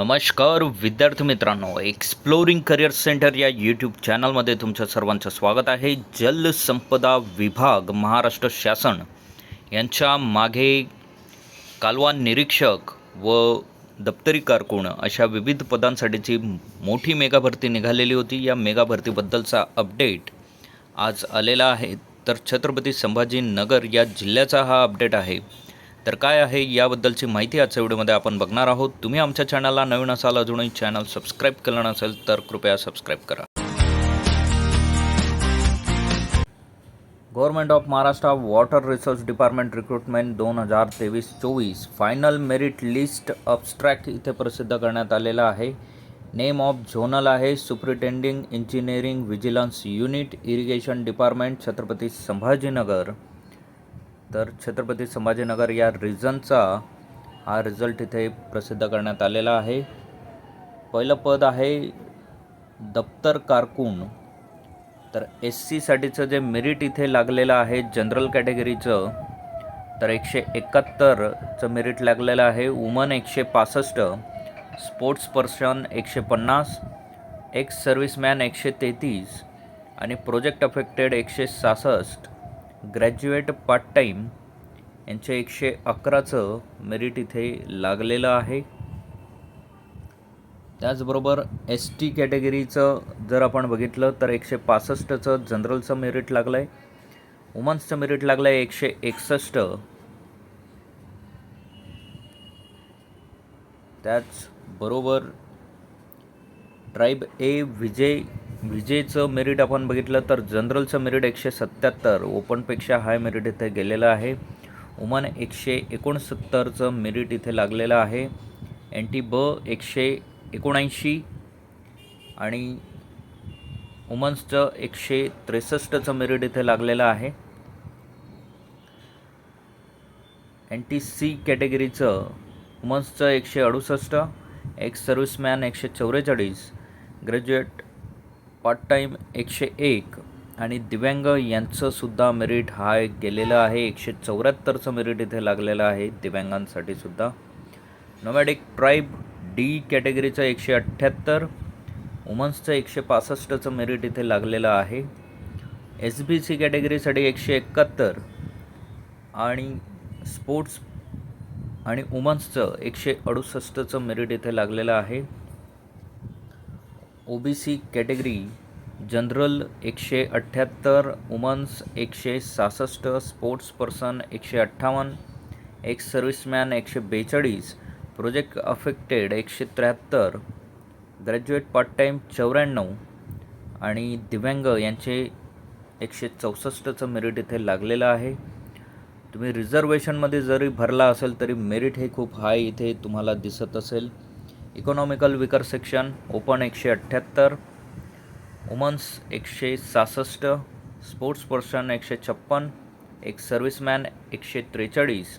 नमस्कार विद्यार्थी मित्रांनो एक्सप्लोरिंग करिअर सेंटर या यूट्यूब चॅनलमध्ये तुमच्या सर्वांचं स्वागत आहे. जलसंपदा विभाग महाराष्ट्र शासन यांच्या मागे कालवा निरीक्षक व दप्तरी कारकुण अशा विविध पदांसाठीची मोठी मेगा भरती निघालेली होती. या मेगा भरतीबद्दलचा अपडेट आज आलेला आहे. तर छत्रपती संभाजीनगर या जिल्ह्याचा हा अपडेट आहे. तर काय आहे याबद्दलची माहिती आजच्या व्हिडिओमध्ये आपण बघणार आहोत. तुम्ही आमच्या चॅनलला नवीन असाल अजूनही चॅनल सबस्क्राईब केलं नसेल तर कृपया सबस्क्राईब करा. Government of Maharashtra water resource department recruitment दोन हजार तेवीस चोवीस फायनल मेरिट लिस्ट अबस्ट्रॅक्ट इथे प्रसिद्ध करण्यात आलेला आहे. नेम ऑफ झोनल आहे superintending engineering vigilance unit irrigation department Chhatrapati Sambhajinagar. तर छत्रपती संभाजीनगर या रिजनचा हा रिझल्ट इथे प्रसिद्ध करण्यात आलेला आहे. पहिलं पद आहे दप्तर कारकून. तर एस सीसाठीचं जे मेरिट इथे लागलेलं आहे जनरल कॅटेगरीचं तर एकशे एकाहत्तरचं मेरिट लागलेलं आहे. वुमन एकशे पासष्ट स्पोर्ट्स पर्सन एकशे पन्नास एक्स सर्व्हिसमॅन एकशे तेहतीस आणि प्रोजेक्ट अफेक्टेड एकशे सहासष्ट. ग्रॅज्युएट पार्ट टाईम यांचे एकशे अकराचं मेरिट इथे लागलेलं आहे. त्याचबरोबर एस टी कॅटेगरीचं जर आपण बघितलं तर एकशे पासष्टचं जनरलचं मेरिट लागलं आहे वुमन्सचं मेरिट लागलं आहे एकशे एकसष्ट. त्याचबरोबर ट्राईब ए विजय विजेचं मेरिट आपण बघितलं तर जनरलचं मेरिट एकशे सत्याहत्तर ओपनपेक्षा हाय मेरिट इथे गेलेलं आहे. वुमन एकशे एकोणसत्तरचं मेरिट इथे लागलेलं आहे. एन टी ब एकशे एकोणऐंशी आणि वुमन्सचं एकशे त्रेसष्टचं मेरिट इथे लागलेलं आहे. एन टी सी कॅटेगरीचं वुमन्सचं एकशे अडुसष्ट एक्स सर्व्हिसमॅन एकशे चौवेचाळीस ग्रॅज्युएट पार्ट टाईम एकशे एक. आणि दिव्यांग यांचंसुद्धा मेरिट हाय गेलेलं आहे. एकशे चौऱ्याहत्तरचं मेरिट इथे लागलेलं आहे दिव्यांगांसाठी सुद्धा. नोमॅडिक ट्राईब डी कॅटेगरीचं एकशे अठ्ठ्याहत्तर. वुमन्सचं एकशे पासष्टचं मेरिट इथे लागलेलं आहे. एस बी सी कॅटेगरीसाठी एकशे एकाहत्तर. आणि स्पोर्ट्स आणि वुमन्सचं एकशे अडुसष्टचं मेरिट इथे लागलेलं आहे. O B C category general एकशे अठ्ठ्याहत्तर वुमन्स एकशे सहासष्ट स्पोर्ट्स पर्सन एकशे अठ्ठावन्न एक्स सर्व्हिसमॅन एकशे बेचाळीस प्रोजेक्ट अफेक्टेड एकशे त्र्याहत्तर ग्रॅज्युएट पार्ट टाईम चौऱ्याण्णव आणि दिव्यांग यांचे एकशे चौसष्टचं मेरिट इथे लागलेलं आहे. तुम्ही रिझर्वेशनमध्ये जरी भरला असेल तरी मेरिट हे खूप हाय इथे तुम्हाला दिसत असेल. इकॉनॉमिकल विकर सेक्शन ओपन एकशे अठ्ठ्याहत्तर वुमन्स एकशे सहासष्ट स्पोर्ट्स पर्सन एकशे छप्पन एक सर्व्हिसमॅन एकशे त्रेचाळीस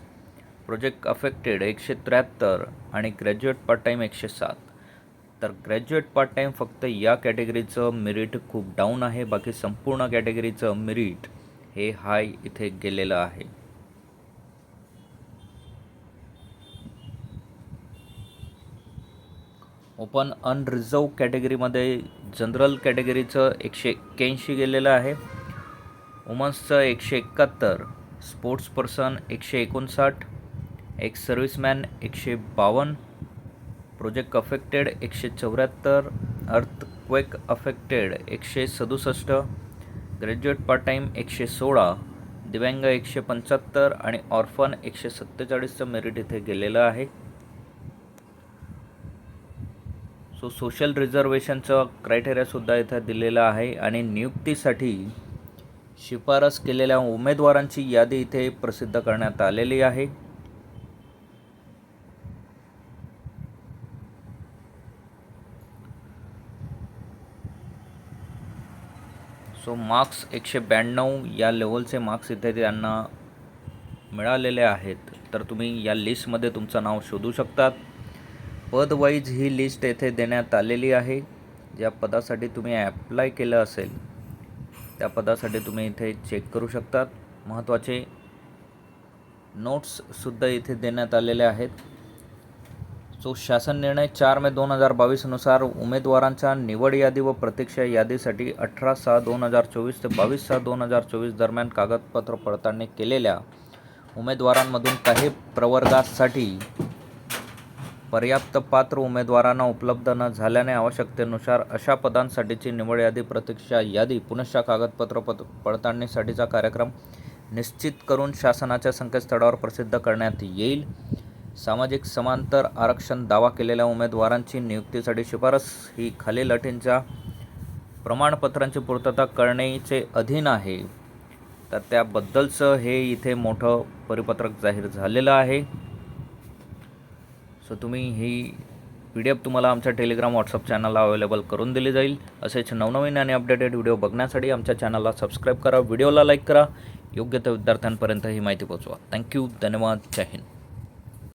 प्रोजेक्ट अफेक्टेड एकशे त्र्याहत्तर आणि ग्रॅज्युएट पार्ट टाईम एकशे सात. तर ग्रॅज्युएट पार्ट टाईम फक्त या कॅटेगरीचं मेरिट खूप डाऊन आहे बाकी संपूर्ण कॅटेगरीचं मेरिट हे हाय इथे गेलेलं आहे. ओपन अनरिझर्व कॅटेगरीमध्ये जनरल कॅटेगरीचं एकशे एक्क्याऐंशी गेलेलं आहे. वुमन्सचं एकशे एकाहत्तर स्पोर्ट्स पर्सन एकशे एकोणसाठ एक्स सर्व्हिसमॅन एकशे बावन्न प्रोजेक्ट अफेक्टेड एकशे चौऱ्याहत्तर अर्थक्वेक अफेक्टेड एकशे सदुसष्ट ग्रॅज्युएट पार्ट टाईम एकशे सोळा दिव्यांग एकशे पंच्याहत्तर आणि ऑर्फन एकशे सत्तेचाळीसचं मेरिट इथे गेलेलं आहे. सो सोशल रिझर्वेशनचं क्रायटेरियासुद्धा इथं दिलेलं आहे आणि नियुक्तीसाठी शिफारस केलेल्या उमेदवारांची यादी इथे प्रसिद्ध करण्यात आलेली आहे. सो मार्क्स एकशे ब्याण्णव या लेवलचे मार्क्स इथे त्यांना मिळालेले आहेत. तर तुम्ही या लिस्टमध्ये तुमचं नाव शोधू शकतात. पदवाईज ही लिस्ट येथे देण्यात आलेली आहे. ज्या पदासाठी तुम्ही ॲप्लाय केलं असेल त्या पदासाठी तुम्ही इथे चेक करू शकतात. महत्त्वाचे नोट्ससुद्धा इथे देण्यात आलेले आहेत. सो शासन निर्णय चार मे दोन हजार बावीसनुसार उमेदवारांच्या निवड यादी व प्रतीक्षा यादीसाठी अठरा सहा दोन हजार चोवीस ते बावीस सहा दोन हजार चोवीस दरम्यान कागदपत्र पडताळणी केलेल्या उमेदवारांमधून काही प्रवर्गासाठी पर्याप्त पात्र उमेदवारांना उपलब्ध न झाल्याने आवश्यकतेनुसार अशा पदांसाठीची निवड यादी प्रतीक्षा यादी पुनश्च कागदपत्र पद पडताळणीसाठीचा कार्यक्रम निश्चित करून शासनाच्या संकेतस्थळावर प्रसिद्ध करण्यात येईल. सामाजिक समांतर आरक्षण दावा केलेल्या उमेदवारांची नियुक्तीसाठी शिफारस ही खालील अटींच्या प्रमाणपत्रांची पूर्तता करण्याचे अधीन आहे. तर त्याबद्दलचं हे इथे मोठं परिपत्रक जाहीर झालेलं आहे. सो तुम्ही ही पी डी एफ तुम्हाला आमच्या टेलिग्राम व्हॉट्सअप चॅनलला अवेलेबल करून दिली जाईल. असेच नवनवीन आणि अपडेटेड व्हिडिओ बघण्यासाठी आमच्या चॅनलला सबस्क्राईब करा व्हिडिओला लाईक करा. योग्य त्या विद्यार्थ्यांपर्यंत ही माहिती पोहोचवा. थँक्यू धन्यवाद. जय हिंद.